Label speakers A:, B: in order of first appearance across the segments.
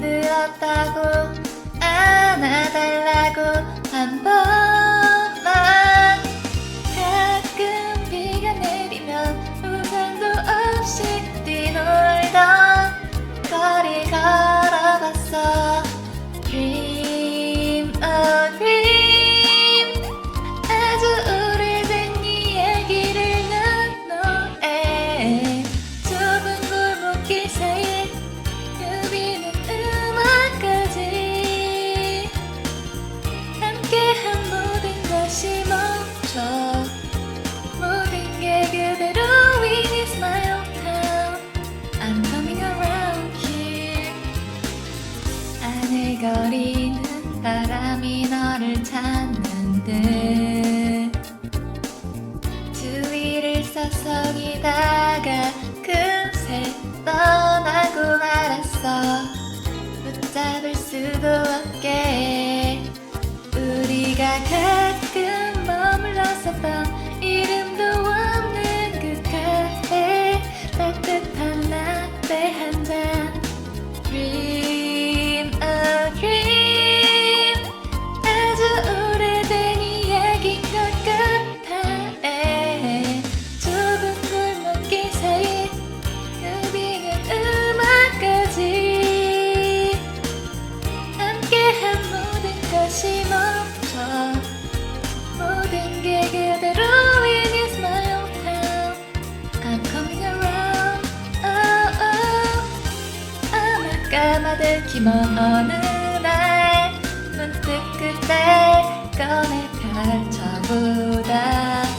A: 늘었다고 안아달라고 한 번만. 가끔 비가 내리면 우산도 없이 뛰놀던 거리 걸어봤어. 척이다가 금세 떠나고 말았어. 붙잡을 수도 없 까마득히 먼 어느 날 문득 그때 꺼내 펼쳐보다.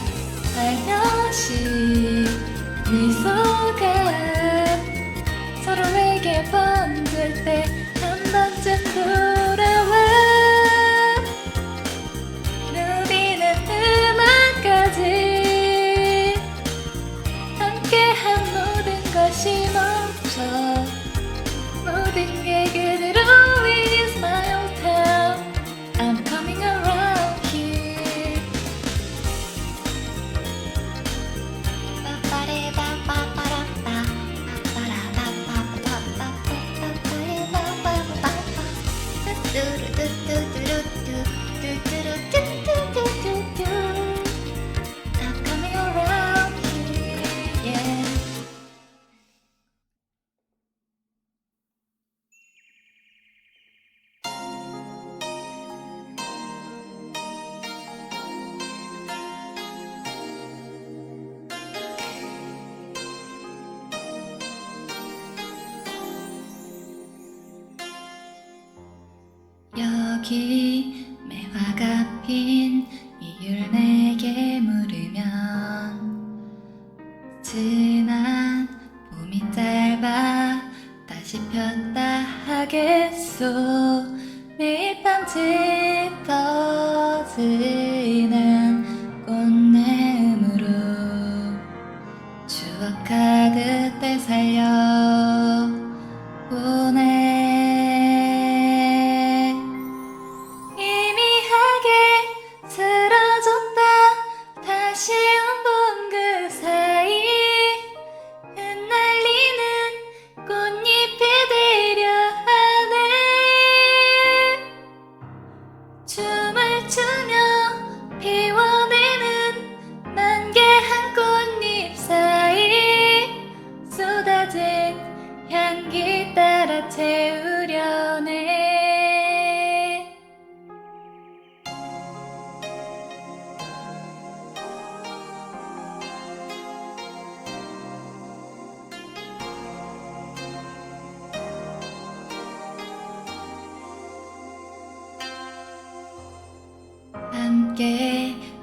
A: que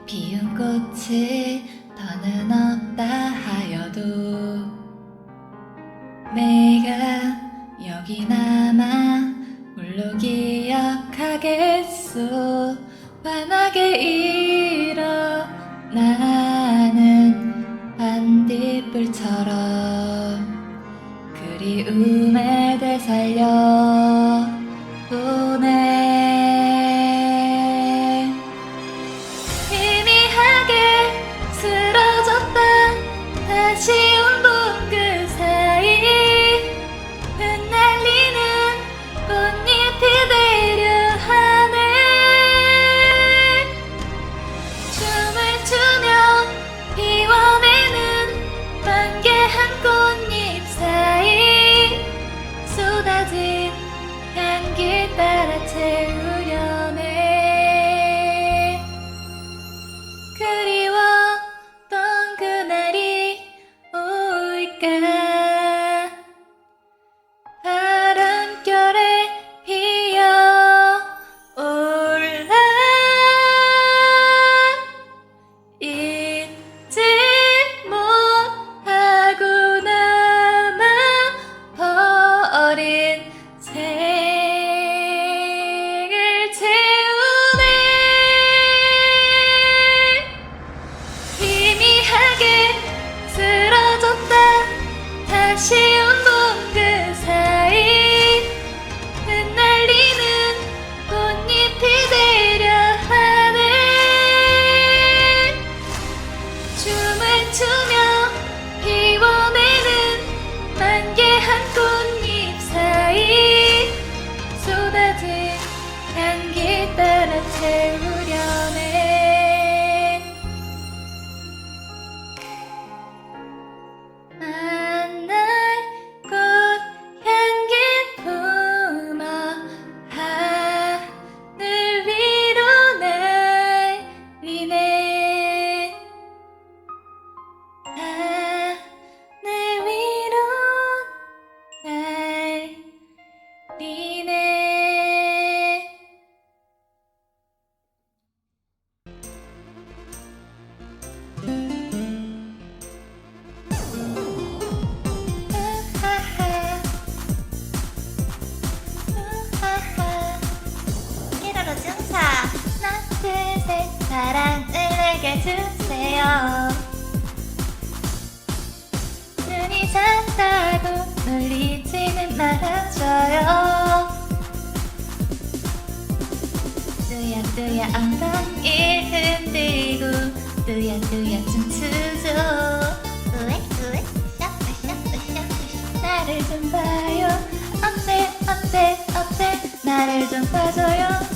A: 피운 꽃이 더는 없 내게 주세요. 눈이 작다고 놀리지는 말아줘요. 뚜야뚜야 엉덩이 흔들고 뚜야뚜야 춤추죠.
B: 으에 으에 으쌰
A: 나를 좀 봐요. 어때 어때 어때? 나를 좀 봐줘요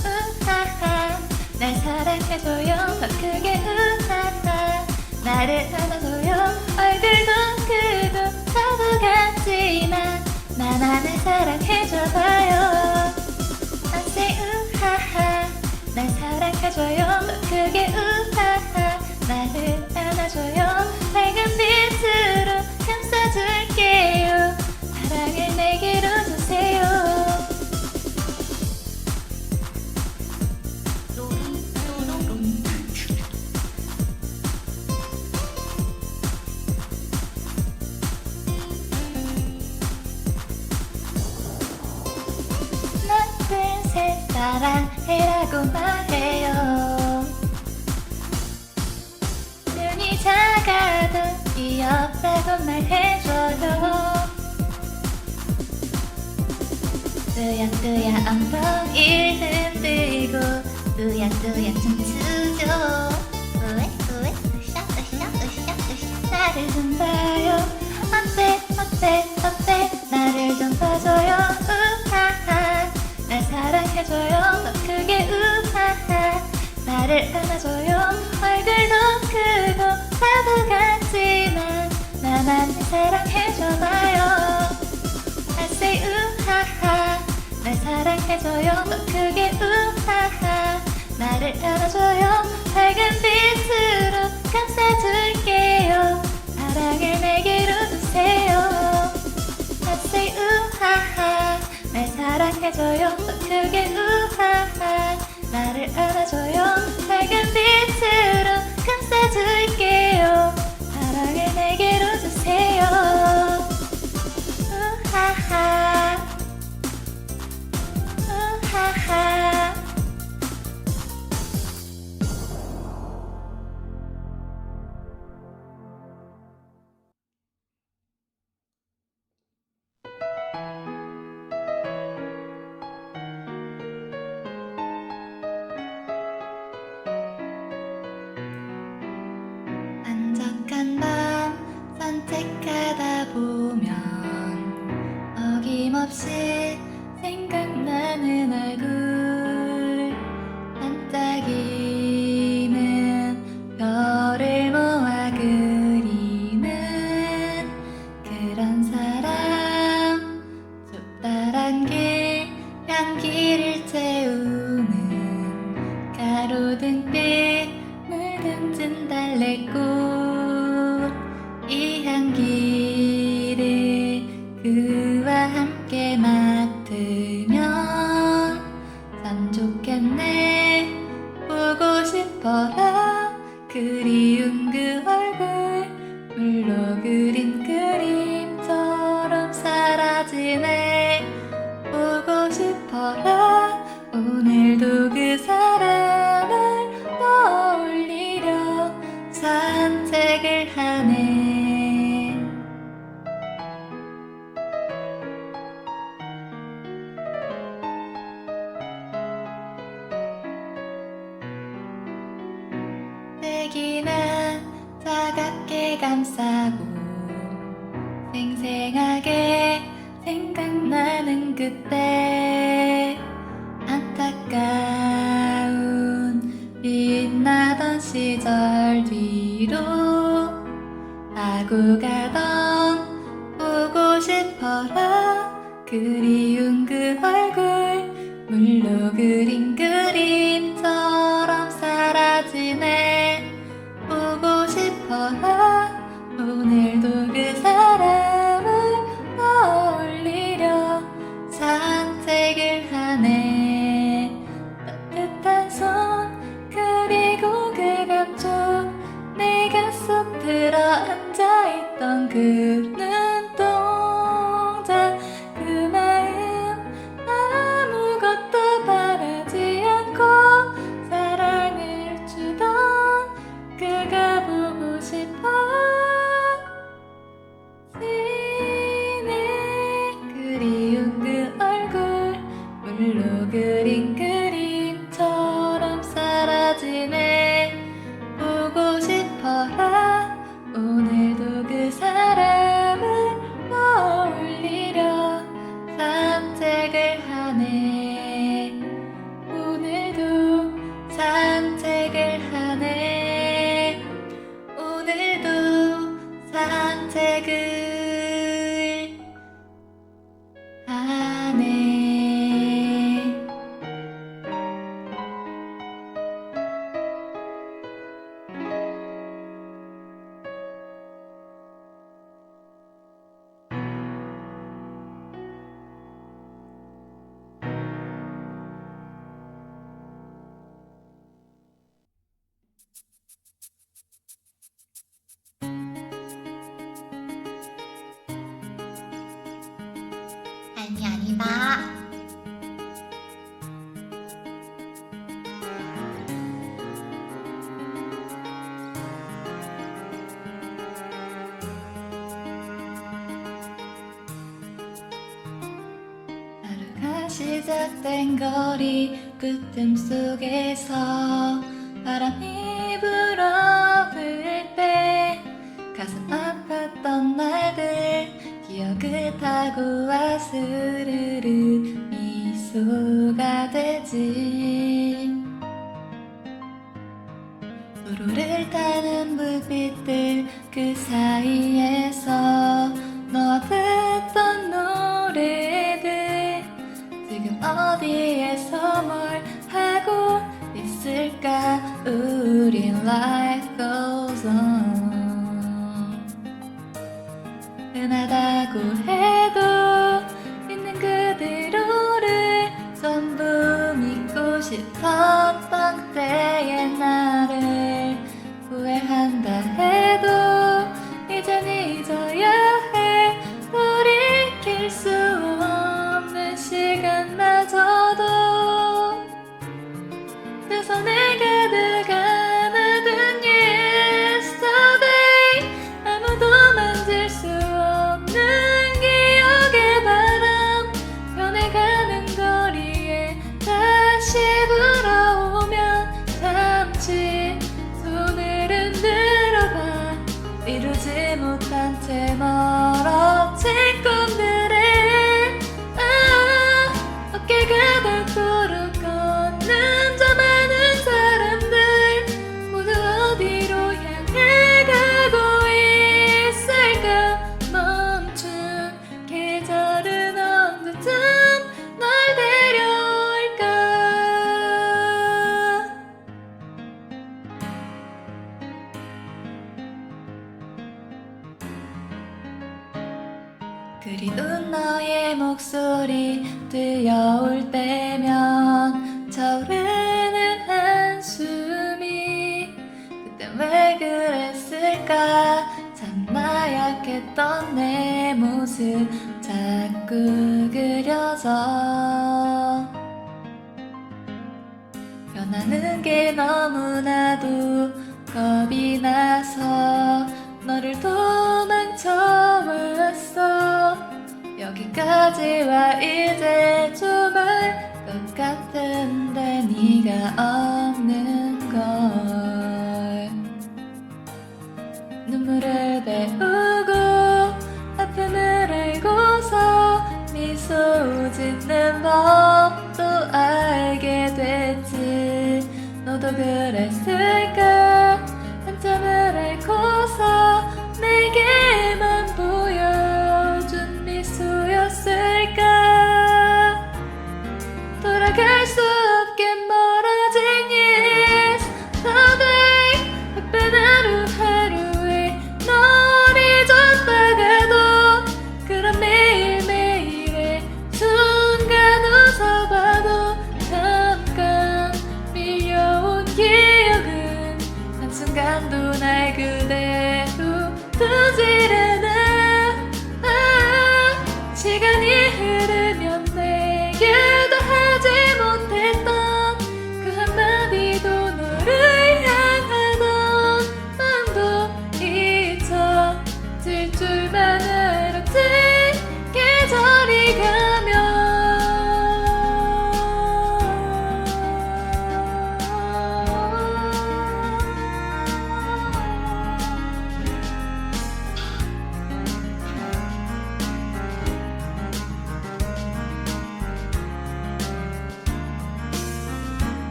A: 사랑해줘요. 더 크게 우하하 나를 안아줘요. 얼굴도 크고 바보 같지만 나만을 사랑해줘봐요. say 우하하. 날 사랑해줘요. 더 크게 우 뚜야뚜야 춤추죠.
B: 으에 으에 으쌰 으쌰 으쌰 으쌰.
A: 나를 좀 봐요. 어때 어때 어때? 나를 좀 봐줘요. 우하하. 날 사랑해줘요. 더 크게 우하하. 나를 안아줘요. 얼굴도 크고 바보 같지만 나만 사랑해줘봐요. I say 우하하. 날 사랑해줘요. 더 크게 우하하 나를 안아줘요. 밝은 빛으로 감싸줄게요. 사랑을 내게로 주세요. I say 우하하. 날 사랑해줘요. 더 크게 우하하. 나를 안아줘요 계절 뒤로 마구 가던 보고 싶어라. 그리운 그 얼굴 물로 그린
B: 아니 아니다.
A: 하루가 시작된 거리 그 끝음 속에서 바람이 사고와 스르르 미소가 되지. 서로를 타는 불빛들 그 사이에서 너 듣던 노래들 지금 어디에서 뭘 하고 있을까? 우린 life goes on. 은하다 왜 그랬을까? 참 나약했던 내 모습. 자꾸 그려져. 변하는 게 너무나도 겁이 나서 너를 도망쳐 올랐어. 여기까지 와 이제 좁을 것 같은데 네가 없는 것 눈물을 배우고 아픔을 알고서 미소 짓는 법도 알게 됐지. 너도 그랬을까?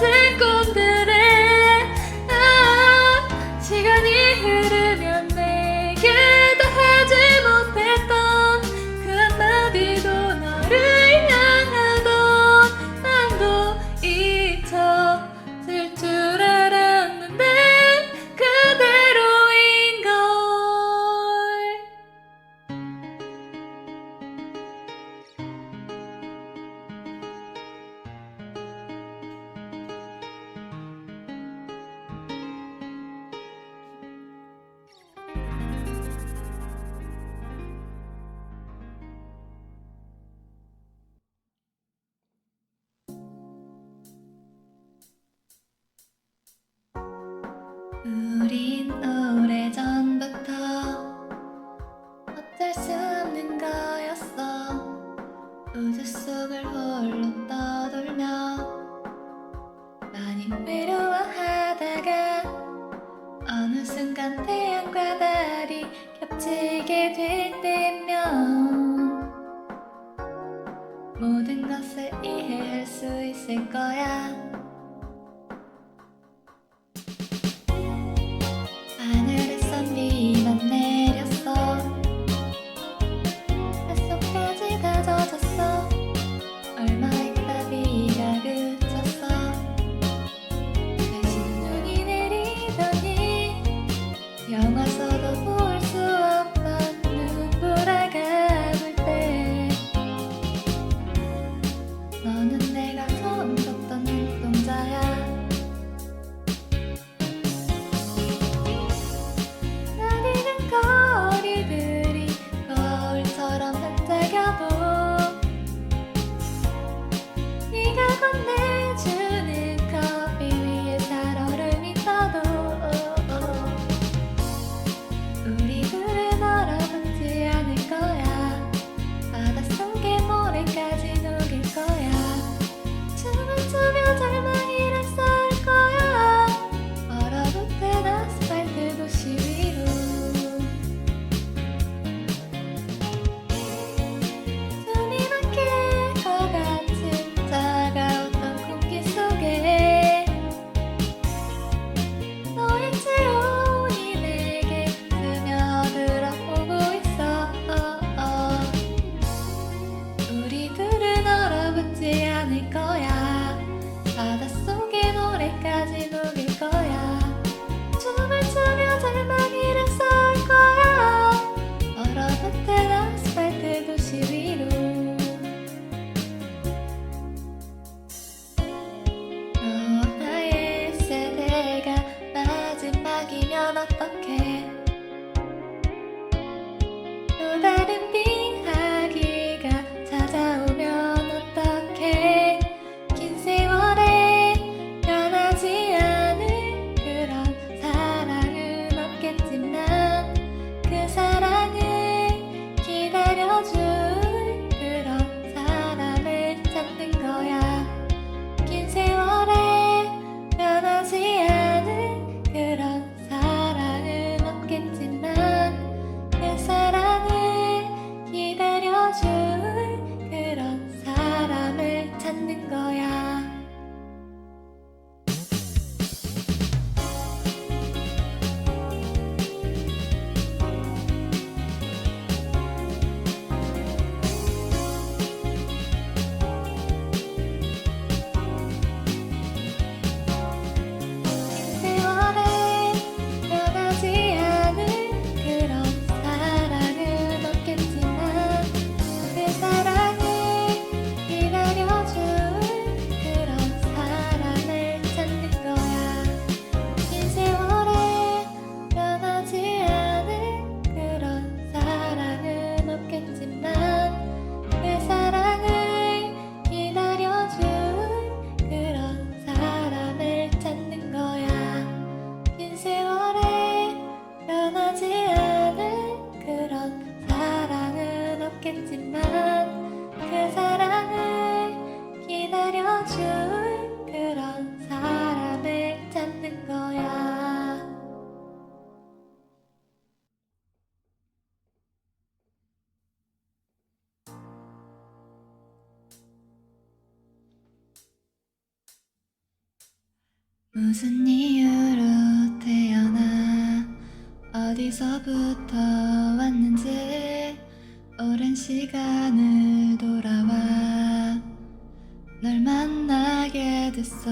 A: 같은 꿈 이해할 수 있을 거야. 무슨 이유로 태어나? 어디서부터 왔는지? 오랜 시간을 돌아와. 널 만나게 됐어.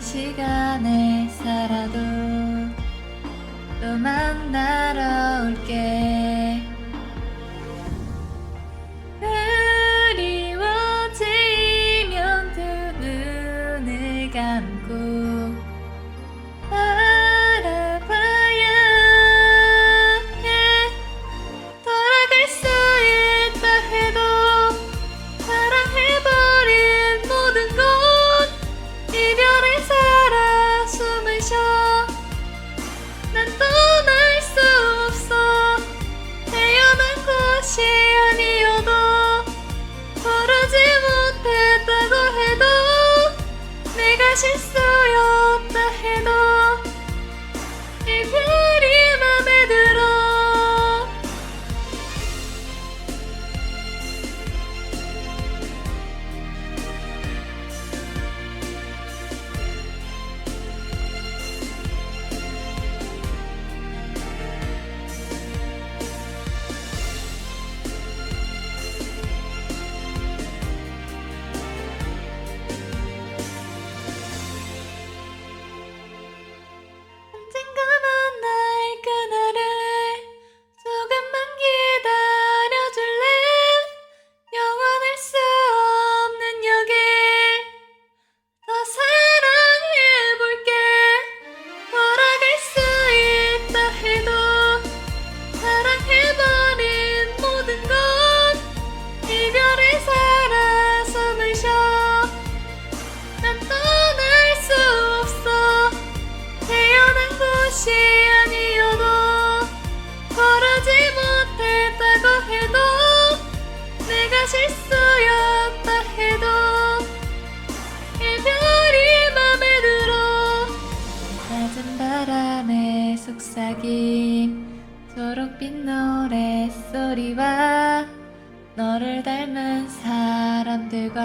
A: 시간에 살아도 또 만나러 올게. 것이 아니어도 바라지 못했다고 해도 내가 실수였다 해도 이별이 맘에 들어 낮은 바람에 속삭임 초록빛 노래소리와 너를 닮은 사람들과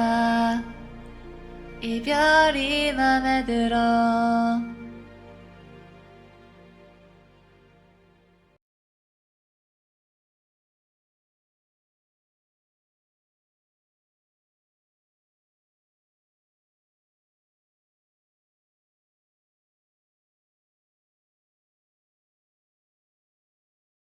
A: 이별이 맘에 들어